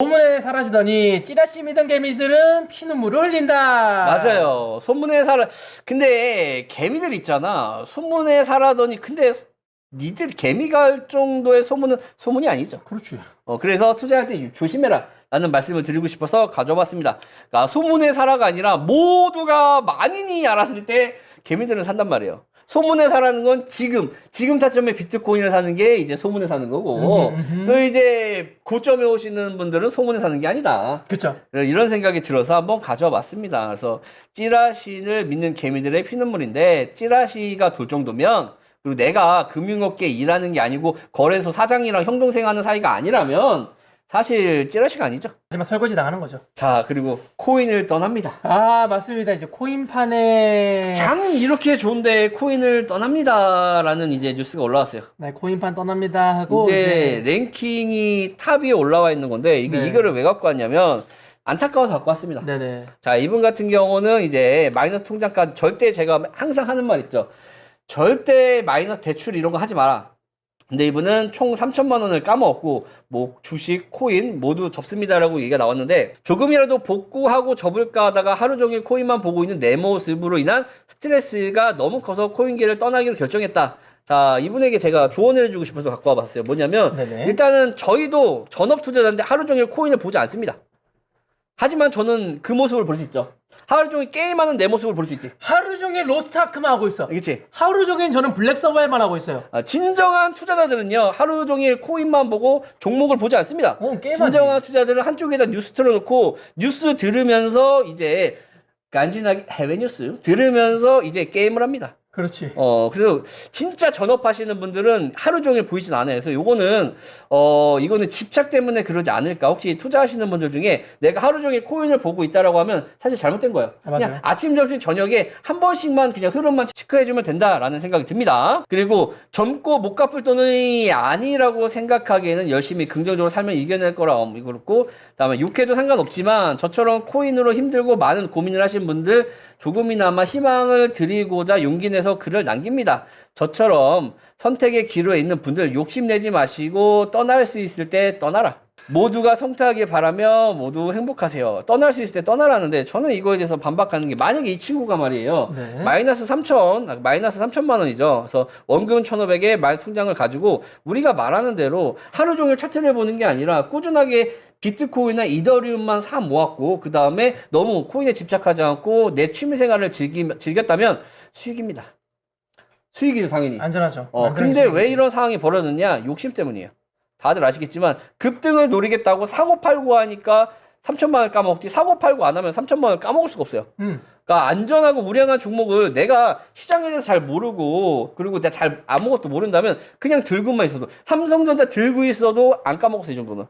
소문에 사라지더니 찌라시 믿은 개미들은 피눈물을 흘린다. 맞아요. 소문에 살아. 근데 개미들 있잖아. 소문에 살아더니 근데 니들 개미가 할 정도의 소문은 소문이 아니죠. 그렇지. 어, 그래서 투자할 때 조심해라. 라는 말씀을 드리고 싶어서 가져봤습니다. 그러니까 소문의 사라가 아니라 모두가 만인이 알았을 때 개미들은 산단 말이에요. 소문에 사라는 건 지금, 지금 타점에 비트코인을 사는 게 이제 소문에 사는 거고, 음흠, 음흠. 또 이제 고점에 오시는 분들은 소문에 사는 게 아니다. 그렇죠. 이런 생각이 들어서 한번 가져봤습니다. 그래서 찌라시를 믿는 개미들의 피눈물인데, 찌라시가 돌 정도면, 그리고 내가 금융업계에 일하는 게 아니고 거래소 사장이랑 형동생 하는 사이가 아니라면 사실 찌라시가 아니죠. 하지만 설거지 당하는 거죠. 자, 그리고 코인을 떠납니다. 아 맞습니다. 이제 코인판에 장이 이렇게 좋은데 코인을 떠납니다라는 이제 뉴스가 올라왔어요. 네, 코인판 떠납니다 하고 이제 랭킹이 탑 위에 올라와 있는 건데 이게 네. 이거를 왜 갖고 왔냐면 안타까워서 갖고 왔습니다. 네네. 자, 이분 같은 경우는 이제 마이너스 통장까지 절대 제가 항상 하는 말 있죠. 절대 마이너스 대출 이런 거 하지 마라. 근데 이분은 총 3천만 원을 까먹었고 뭐 주식, 코인 모두 접습니다라고 얘기가 나왔는데 조금이라도 복구하고 접을까 하다가 하루 종일 코인만 보고 있는 내 모습으로 인한 스트레스가 너무 커서 코인계를 떠나기로 결정했다. 자, 이분에게 제가 조언을 해주고 싶어서 갖고 와봤어요. 뭐냐면 네네. 일단은 저희도 전업 투자자인데 하루 종일 코인을 보지 않습니다. 하지만 저는 그 모습을 볼 수 있죠. 하루 종일 게임하는 내 모습을 볼 수 있지. 하루 종일 로스트 아크만 하고 있어. 그렇지? 하루 종일 저는 블랙 서바이만 하고 있어요. 아, 진정한 투자자들은요 하루 종일 코인만 보고 종목을 보지 않습니다. 어, 게임하지. 진정한 투자들은 한쪽에다 뉴스 틀어놓고 뉴스 들으면서 이제 간지나게 해외 뉴스 들으면서 이제 게임을 합니다. 그렇지. 어, 그래서 진짜 전업하시는 분들은 하루 종일 보이진 않아요. 그래서 요거는, 어, 이거는 집착 때문에 그러지 않을까. 혹시 투자하시는 분들 중에 내가 하루 종일 코인을 보고 있다라고 하면 사실 잘못된 거예요. 아, 맞아요. 그냥 아침, 점심, 저녁에 한 번씩만 그냥 흐름만 체크해주면 된다라는 생각이 듭니다. 그리고 젊고 못 갚을 돈이 아니라고 생각하기에는 열심히 긍정적으로 살면 이겨낼 거라 그렇고, 다음에 욕해도 상관없지만 저처럼 코인으로 힘들고 많은 고민을 하신 분들 조금이나마 희망을 드리고자 용기 내서 글을 남깁니다. 저처럼 선택의 기로에 있는 분들 욕심내지 마시고 떠날 수 있을 때 떠나라. 모두가 성타하길 바라며 모두 행복하세요. 떠날 수 있을 때 떠나라는데 저는 이거에 대해서 반박하는 게 만약에 이 친구가 말이에요. 네. 마이너스 3천, 마이너스 3천만 원이죠. 그래서 원금 1,500에 마이 통장을 가지고 우리가 말하는 대로 하루 종일 차트를 보는 게 아니라 꾸준하게 비트코인이나 이더리움만 사 모았고 그 다음에 너무 코인에 집착하지 않고 내 취미 생활을 즐기, 즐겼다면 수익입니다. 수익이죠 당연히. 안전하죠. 어, 안전하게 근데 왜. 이런 상황이 벌어졌냐? 욕심 때문이에요. 다들 아시겠지만 급등을 노리겠다고 사고 팔고 하니까 3천만 원을 까먹지 사고 팔고 안 하면 3천만 원을 까먹을 수가 없어요. 음. 그러니까 안전하고 우량한 종목을 내가 시장에 대해서 잘 모르고 그리고 내가 잘 아무것도 모른다면 그냥 들고만 있어도 삼성전자 들고 있어도 안 까먹었어 이 정도는.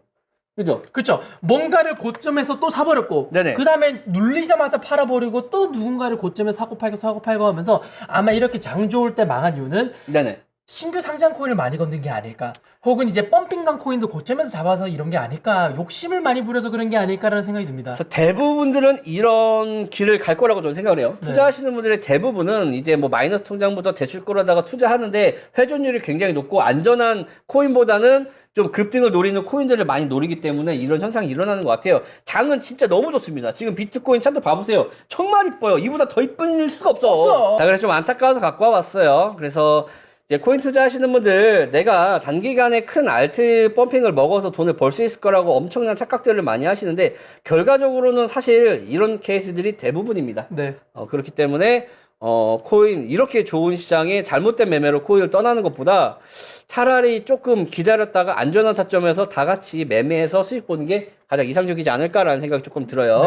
그죠? 그렇죠. 뭔가를 고점에서 또 사버렸고, 네네. 그 다음에 눌리자마자 팔아버리고 또 누군가를 고점에 사고 팔고 사고 팔고 하면서 아마 이렇게 장 좋을 때 망한 이유는 네네. 신규 상장 코인을 많이 건든 게 아닐까. 혹은 이제 펌핑강 코인도 고점에서 잡아서 이런 게 아닐까. 욕심을 많이 부려서 그런 게 아닐까라는 생각이 듭니다. 그래서 대부분들은 이런 길을 갈 거라고 저는 생각을 해요. 네. 투자하시는 분들의 대부분은 이제 뭐 마이너스 통장부터 대출 끌어다가 투자하는데 회전율이 굉장히 높고 안전한 코인보다는 좀 급등을 노리는 코인들을 많이 노리기 때문에 이런 현상이 일어나는 것 같아요. 장은 진짜 너무 좋습니다. 지금 비트코인 차트 봐보세요. 정말 이뻐요. 이보다 더 이쁜 수가 없어. 없어. 자, 그래서 좀 안타까워서 갖고 와봤어요. 그래서 이제 코인 투자하시는 분들 내가 단기간에 큰 알트 펌핑을 먹어서 돈을 벌 수 있을 거라고 엄청난 착각들을 많이 하시는데 결과적으로는 사실 이런 케이스들이 대부분입니다. 네. 어, 그렇기 때문에 어, 코인 이렇게 좋은 시장에 잘못된 매매로 코인을 떠나는 것보다 차라리 조금 기다렸다가 안전한 타점에서 다 같이 매매해서 수익 보는 게 가장 이상적이지 않을까라는 생각이 조금 들어요.